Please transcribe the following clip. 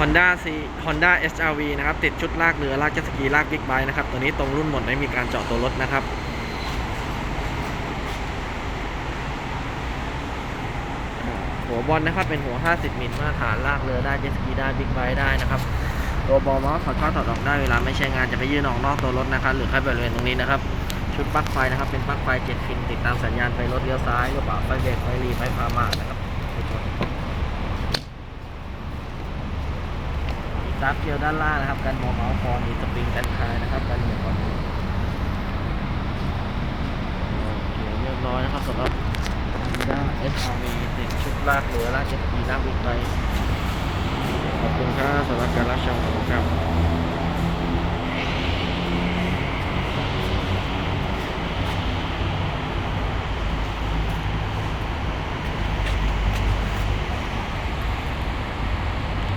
Honda C Honda SRV นะครับ ติดชุดลากเรือ ลากเจ็ตสกี ลากบิ๊กไบค์นะครับ ตัวนี้ตรงรุ่นหมดไม่มีการเจาะตัวรถนะครับหัวบอลนะครับเป็นหัว 50 มิลมาตรฐานลากเรือได้เจ็ตสกีได้บิ๊กไบค์ได้นะครับ ตัวบอลมาส์ถอดเข้าถอดออกได้เวลาไม่ใช้งานจะไปยื่นออกนอกตัวรถนะครับ หรือแค่บริเวณตรงนี้นะครับ ชุดปลั๊กไฟนะครับเป็นปลั๊กไฟ7พินติดตามสัญญาณไฟรถเลี้ยวซ้ายกระเป๋าไฟเบรกไฟหลีไฟพามานะครับ มีซับเกลียวด้านล่างนะครับกันมอเมาส์คอมีสปริงกันคายนะครับกันหมุนก่อนโอเคเรียบร้อยนะครับสำหรับ Honda SRV ติดชุดลากเรือลากเจ็ตสกีลากบิ๊กไบค์ขอบคุณครับสำหรับการรับชมครับ